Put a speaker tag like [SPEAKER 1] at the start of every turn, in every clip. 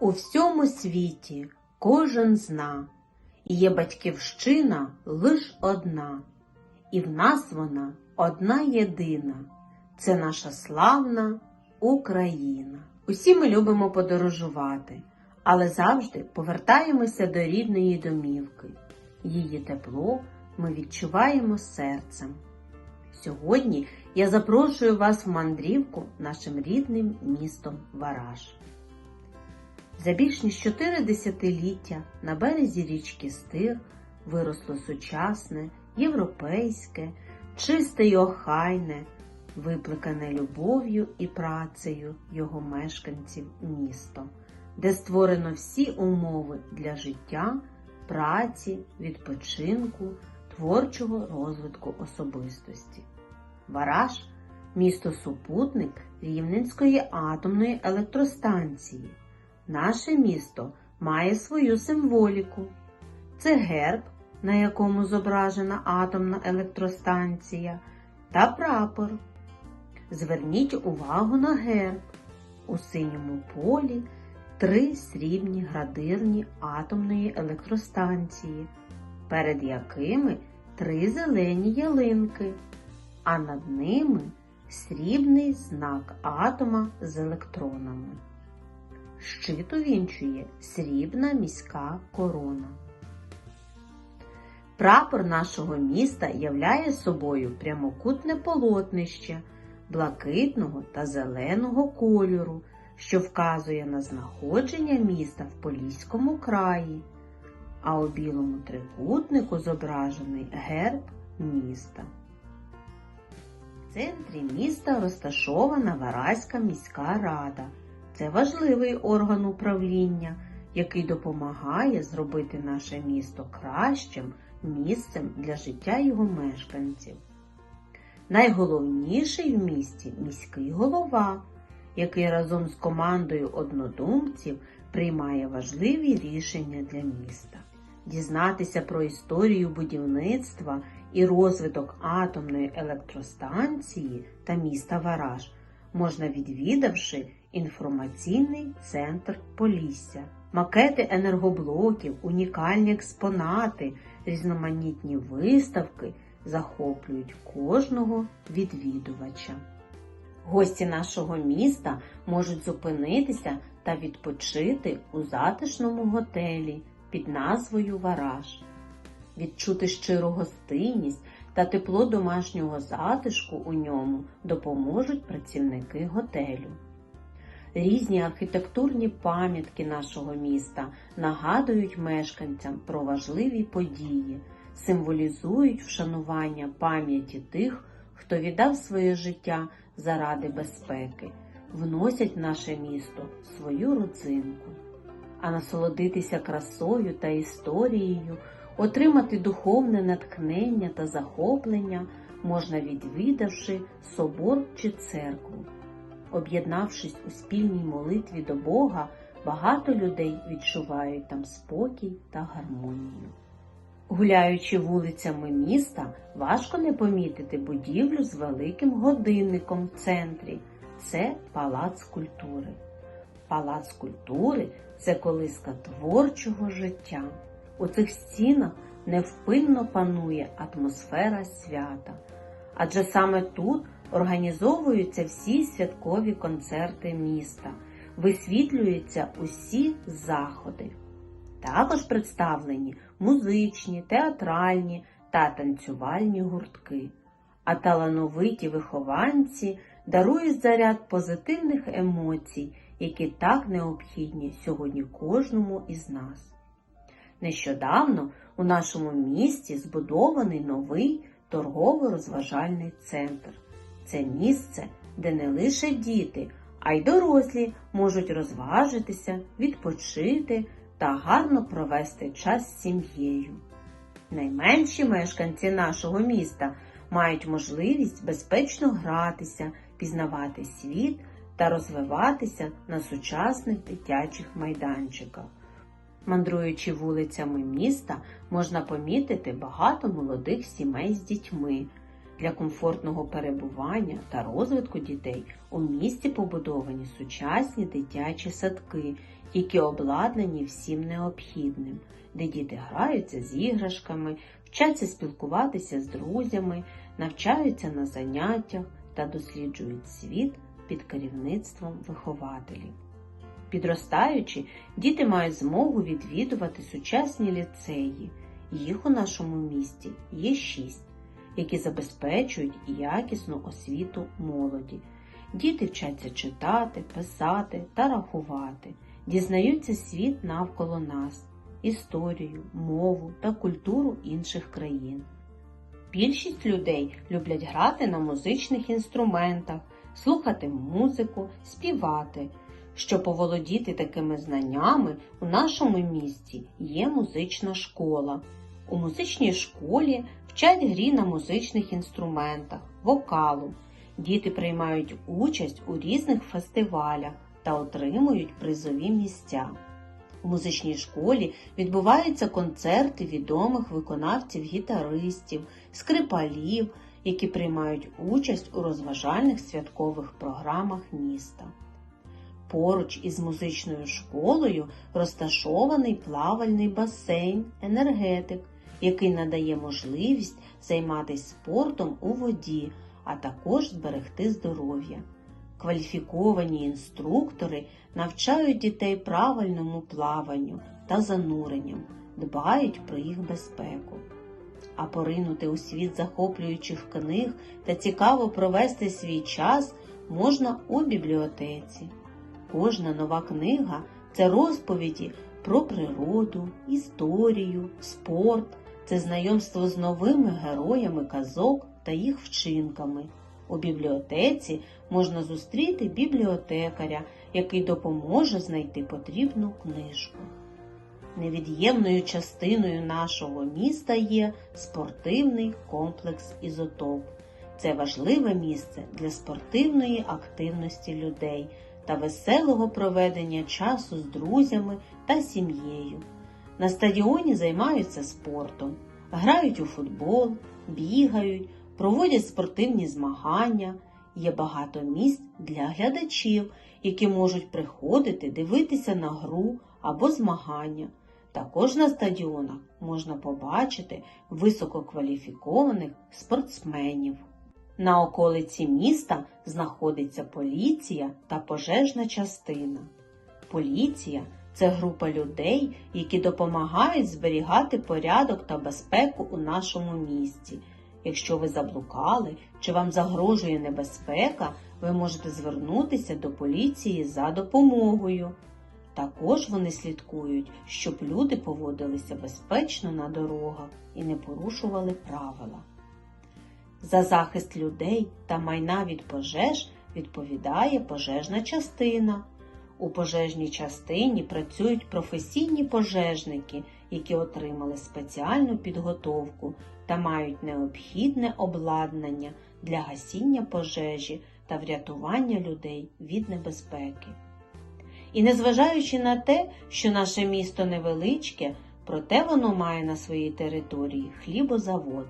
[SPEAKER 1] У всьому світі кожен зна, є батьківщина лиш одна, і в нас вона одна єдина. Це наша славна Україна. Усі ми любимо подорожувати, але завжди повертаємося до рідної домівки. Її тепло ми відчуваємо серцем. Сьогодні я запрошую вас в мандрівку нашим рідним містом Вараж. За більш ніж чотири десятиліття на березі річки Стир виросло сучасне, європейське, чисте й охайне, випликане любов'ю і працею його мешканців місто, де створено всі умови для життя, праці, відпочинку, творчого розвитку особистості. Вараж місто супутник Рівненської атомної електростанції. Наше місто має свою символіку. Це герб, на якому зображена атомна електростанція, та прапор. Зверніть увагу на герб. У синьому полі три срібні градирні атомної електростанції, перед якими три зелені ялинки, а над ними срібний знак атома з електронами. Щит увінчує срібна міська корона. Прапор нашого міста являє собою прямокутне полотнище блакитного та зеленого кольору, що вказує на знаходження міста в Поліському краї, а у білому трикутнику зображений герб міста. В центрі міста розташована Вараська міська рада. Це важливий орган управління, який допомагає зробити наше місто кращим місцем для життя його мешканців. Найголовніший в місті міський голова, який разом з командою однодумців приймає важливі рішення для міста. Дізнатися про історію будівництва і розвиток атомної електростанції та міста Вараж можна відвідавши інформаційний центр Полісся, макети енергоблоків, унікальні експонати, різноманітні виставки захоплюють кожного відвідувача. Гості нашого міста можуть зупинитися та відпочити у затишному готелі під назвою Вараж, відчути щиру гостинність та тепло домашнього затишку у ньому допоможуть працівники готелю. Різні архітектурні пам'ятки нашого міста нагадують мешканцям про важливі події, символізують вшанування пам'яті тих, хто віддав своє життя заради безпеки, вносять в наше місто свою родзинку. А насолодитися красою та історією, отримати духовне натхнення та захоплення можна відвідавши собор чи церкву. Об'єднавшись у спільній молитві до Бога, багато людей відчувають там спокій та гармонію. Гуляючи вулицями міста, важко не помітити будівлю з великим годинником в центрі. Це палац культури. Палац культури це колиска творчого життя. У цих стінах невпинно панує атмосфера свята, адже саме тут організовуються всі святкові концерти міста, висвітлюються усі заходи. Також представлені музичні, театральні та танцювальні гуртки, а талановиті вихованці дарують заряд позитивних емоцій, які так необхідні сьогодні кожному із нас. Нещодавно у нашому місті збудований новий торгово-розважальний центр. Це місце, де не лише діти, а й дорослі можуть розважитися, відпочити та гарно провести час з сім'єю. Найменші мешканці нашого міста мають можливість безпечно гратися, пізнавати світ та розвиватися на сучасних дитячих майданчиках. Мандруючи вулицями міста, можна помітити багато молодих сімей з дітьми. Для комфортного перебування та розвитку дітей у місті побудовані сучасні дитячі садки, які обладнані всім необхідним, де діти граються з іграшками, вчаться спілкуватися з друзями, навчаються на заняттях та досліджують світ під керівництвом вихователів. Підростаючи, діти мають змогу відвідувати сучасні ліцеї. Їх у нашому місті є шість, які забезпечують якісну освіту молоді. Діти вчаться читати, писати та рахувати, дізнаються світ навколо нас, історію, мову та культуру інших країн. Більшість людей люблять грати на музичних інструментах, слухати музику, співати. Щоб поволодіти такими знаннями, у нашому місті є музична школа. У музичній школі вчать грі на музичних інструментах, вокалу. Діти приймають участь у різних фестивалях та отримують призові місця. У музичній школі відбуваються концерти відомих виконавців-гітаристів, скрипалів, які приймають участь у розважальних святкових програмах міста. Поруч із музичною школою розташований плавальний басейн енергетик, який надає можливість займатися спортом у воді, а також зберегти здоров'я. Кваліфіковані інструктори навчають дітей правильному плаванню та зануренням, дбають про їх безпеку. А поринути у світ захоплюючих книг та цікаво провести свій час можна у бібліотеці. Кожна нова книга це розповіді про природу, історію, спорт, це знайомство з новими героями казок та їх вчинками. У бібліотеці можна зустріти бібліотекаря, який допоможе знайти потрібну книжку. Невід'ємною частиною нашого міста є спортивний комплекс Ізотоп. Це важливе місце для спортивної активності людей та веселого проведення часу з друзями та сім'єю. На стадіоні займаються спортом, грають у футбол, бігають, проводять спортивні змагання. Є багато місць для глядачів, які можуть приходити дивитися на гру або змагання. Також на стадіонах можна побачити висококваліфікованих спортсменів. На околиці міста знаходиться поліція та пожежна частина. Поліція це група людей, які допомагають зберігати порядок та безпеку у нашому місті. Якщо ви заблукали чи вам загрожує небезпека, ви можете звернутися до поліції за допомогою. Також вони слідкують, щоб люди поводилися безпечно на дорогах і не порушували правила. За захист людей та майна від пожеж відповідає пожежна частина. У пожежній частині працюють професійні пожежники, які отримали спеціальну підготовку та мають необхідне обладнання для гасіння пожежі та врятування людей від небезпеки. І незважаючи на те, що наше місто невеличке, проте воно має на своїй території хлібозавод.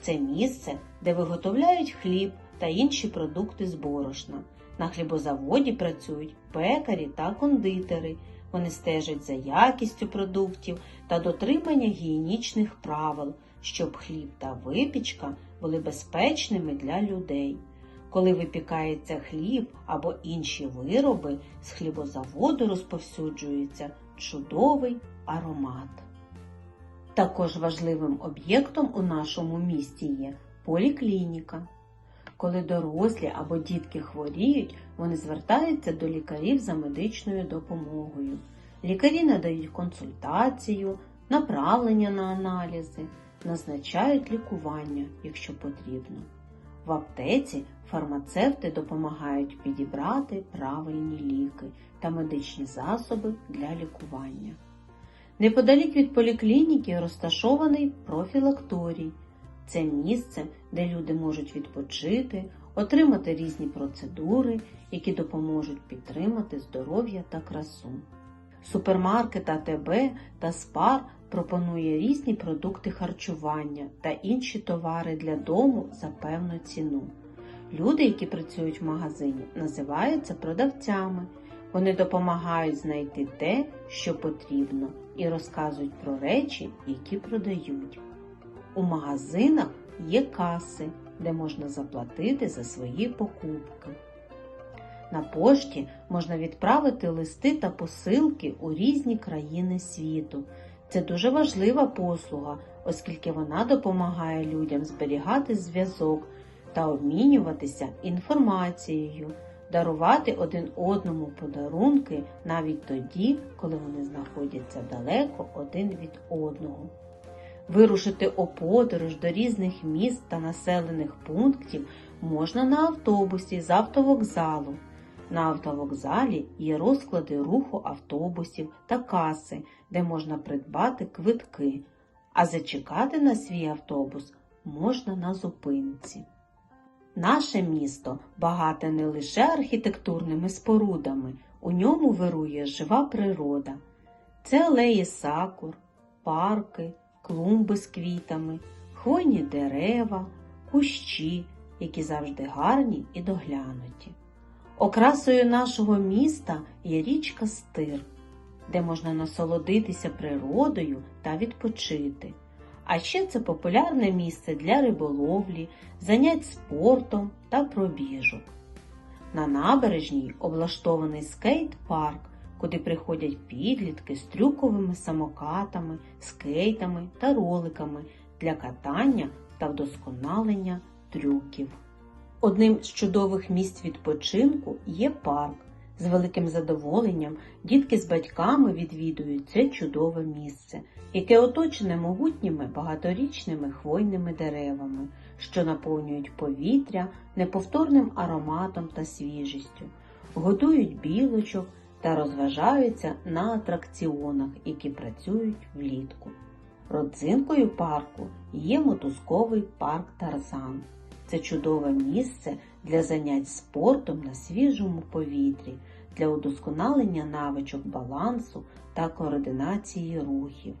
[SPEAKER 1] Це місце, де виготовляють хліб та інші продукти з борошна. На хлібозаводі працюють пекарі та кондитери. Вони стежать за якістю продуктів та дотримання гігієнічних правил, щоб хліб та випічка були безпечними для людей. Коли випікається хліб або інші вироби, з хлібозаводу розповсюджується чудовий аромат. Також важливим об'єктом у нашому місті є поліклініка. Коли дорослі або дітки хворіють, вони звертаються до лікарів за медичною допомогою. Лікарі надають консультацію, направлення на аналізи, назначають лікування, якщо потрібно. В аптеці фармацевти допомагають підібрати правильні ліки та медичні засоби для лікування. Неподалік від поліклініки розташований профілакторій. Це місце, де люди можуть відпочити, отримати різні процедури, які допоможуть підтримати здоров'я та красу. Супермаркет АТБ та СПАР пропонує різні продукти харчування та інші товари для дому за певну ціну. Люди, які працюють в магазині, називаються продавцями. Вони допомагають знайти те, що потрібно, і розказують про речі, які продають. У магазинах є каси, де можна заплатити за свої покупки. На пошті можна відправити листи та посилки у різні країни світу. Це дуже важлива послуга, оскільки вона допомагає людям зберігати зв'язок та обмінюватися інформацією, дарувати один одному подарунки навіть тоді, коли вони знаходяться далеко один від одного. Вирушити у подорож до різних міст та населених пунктів можна на автобусі з автовокзалу. На автовокзалі є розклади руху автобусів та каси, де можна придбати квитки, а зачекати на свій автобус можна на зупинці. Наше місто багате не лише архітектурними спорудами, у ньому вирує жива природа. Це алеї сакур, парки, клумби з квітами, хвойні дерева, кущі, які завжди гарні і доглянуті. Окрасою нашого міста є річка Стир, де можна насолодитися природою та відпочити. А ще це популярне місце для риболовлі, занять спортом та пробіжок. На набережній облаштований скейт-парк, куди приходять підлітки з трюковими самокатами, скейтами та роликами для катання та вдосконалення трюків. Одним з чудових місць відпочинку є парк. З великим задоволенням дітки з батьками відвідують це чудове місце, яке оточене могутніми багаторічними хвойними деревами, що наповнюють повітря неповторним ароматом та свіжістю, годують білочок та розважаються на атракціонах, які працюють влітку. Родзинкою парку є мотузковий парк Тарзан. Це чудове місце для занять спортом на свіжому повітрі, для удосконалення навичок балансу та координації рухів.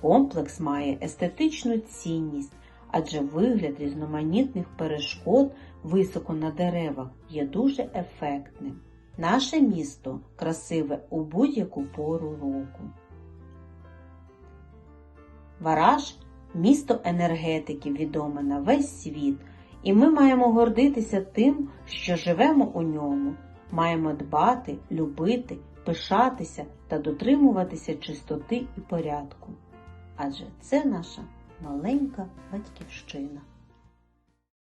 [SPEAKER 1] Комплекс має естетичну цінність, адже вигляд різноманітних перешкод високо на деревах є дуже ефектним. Наше місто красиве у будь-яку пору року. Вараж місто енергетики відоме на весь світ. І ми маємо гордитися тим, що живемо у ньому, маємо дбати, любити, пишатися та дотримуватися чистоти і порядку. Адже це наша маленька батьківщина.